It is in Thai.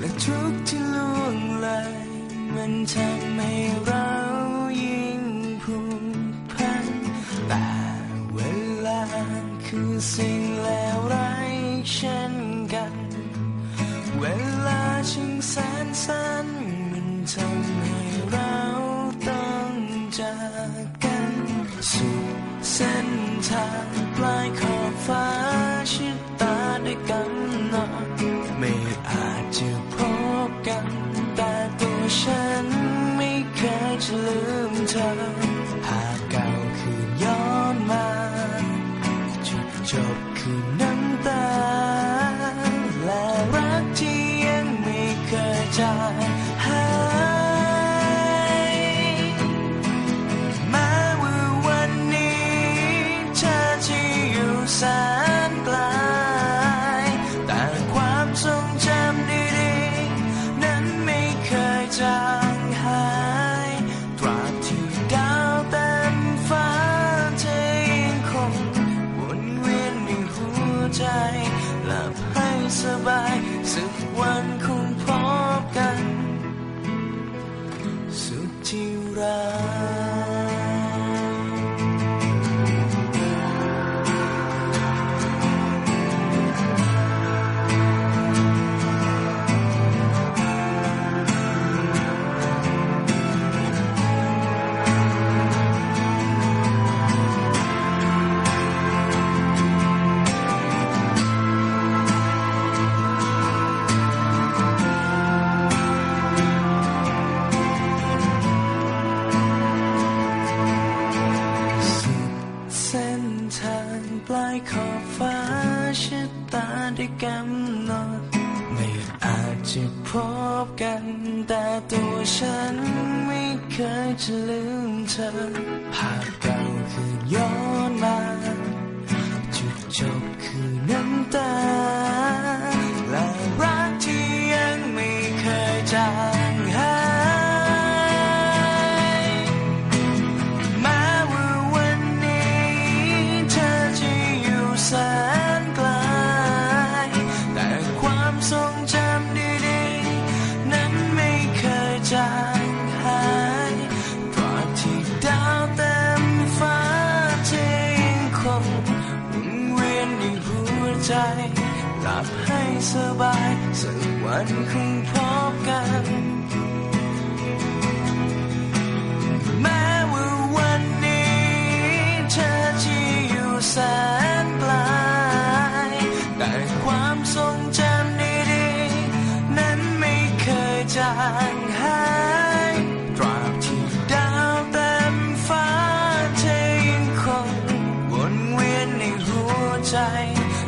และทุกที่ล่วงเลย มันทำให้เรายิ่งผูกพันแต่เวลาคือสิ่งเลวไรเช่นกัน เวลาชิงแสนสั้นมันทำให้เราต้องจากกันสุดเส้นทางปลายขอบ เใจ หลับให้สบายสักวันคงพบกัน สุดที่รักาได้กำหนด ไม่อาจจะพบกัน แต่ตัวฉันไม่เคยจะลืมเธอหากเก่าคือย้อนมา จุดจบคือน้น ใจหลับให้สบายสักวันคงพบกัน แม้ว่าวันนี้เธอจะอยู่แสนไกลแต่ความทรงจำดีๆ นั้นไม่เคยจางหายตราบที่ดาวเต็มฟ้าเธอยังคงวนเวียนในหัวใจ